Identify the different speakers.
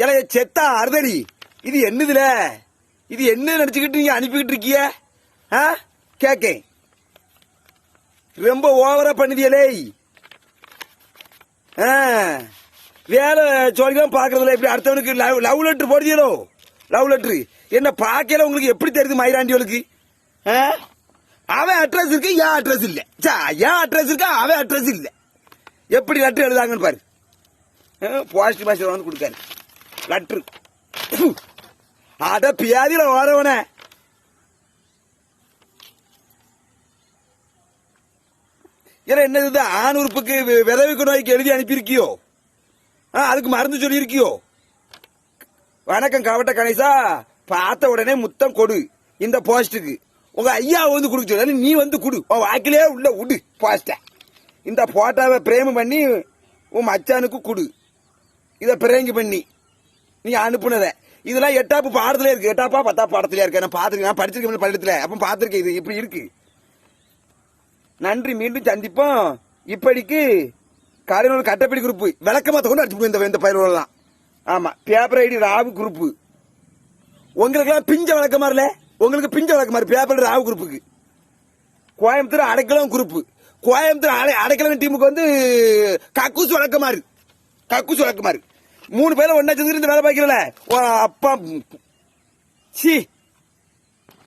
Speaker 1: எனக்கு செத்தா அறுதடி. இது என்னதுல? இது என்ன நினைச்சுக்கிட்டு நீங்க அனுப்பிக்கிட்டு இருக்கிய? ஆ? கேக்கேன். ரொம்ப ஓவரா பண்ணுதியலே ஆ. வேலை சொல்லிதான் பாக்குறதுல இப்படி அடுத்தவனுக்கு லவ் லவ் லெட்டர் போடுதியலோ லவ் லெட்டர் என்ன பார்க்கல உங்களுக்கு எப்படி தெரியுது மயிராண்டிகளுக்கு ஆ? அவன் அட்ரஸ் இருக்கு என் அட்ரஸ் இல்ல. சா, என் அட்ரஸ் இருக்கா அவன் அட்ரஸ் இல்ல. எப்படி லெட்டர் எழுதாங்கன்னு பாரு. போஸ்ட் மாஸ்டர் வந்து கொடுக்காரு. லெட்டர் அட பியாதியில வரவன. ஏன்னா என்னது ஆண் உறுப்புக்கு வி- நோய்க்கு எழுதி அனுப்பியிருக்கியோ? ஆ, அதுக்கு மருந்து சொல்லியிருக்கியோ? வணக்கம் கவட்ட கணேசா. பார்த்த உடனே முத்தம் கொடு. இந்த போஸ்ட்டுக்கு. உங்க ஐயா வந்து கொடுக்க சொல்லி நீ வந்து கொடு. உன் வாக்கிலே உள்ள விடு போஸ்ட இந்த போட்டாவை பிரேம பண்ணி உன் மச்சானுக்கு கொடு. இதை பிரேங்கி பண்ணி. நீ அனுப்புனதை. இதெல்லாம் எட்டாப்பு பாடத்துல இருக்கு. எட்டாப்பா பத்தா பாடத்துல இருக்கு. நான் பார்த்துருக்கேன். நான் படிச்சிருக்கேன் பள்ளிடத்துல அப்ப பார்த்துருக்கேன் இது இப்படி இருக்கு. நன்றி மீண்டும் சந்திப்போம். இப்படிக்கு காலையில் கட்டப்படி குரூப் விளக்கமாக கொண்டு அடிச்சு இந்த இந்த பயிர்களெல்லாம் ஆமா பேப்பர் ஐடி ராவு குரூப் உங்களுக்கெல்லாம் பிஞ்ச விளக்கமா இல்ல உங்களுக்கு பிஞ்ச விளக்கமா பேப்பர் ராவு குரூப்புக்கு கோயம்புத்தூர் அடைக்கலம் குரூப் கோயம்புத்தூர் அடை அடைக்கலம் டீமுக்கு வந்து கக்கூஸ் வழக்கமாறு இருக்கு. கக்கூஸ் விளக்கமா மூணு பேரை ஒன்னா சேர்ந்து வேலை பார்க்கல அப்பா சி.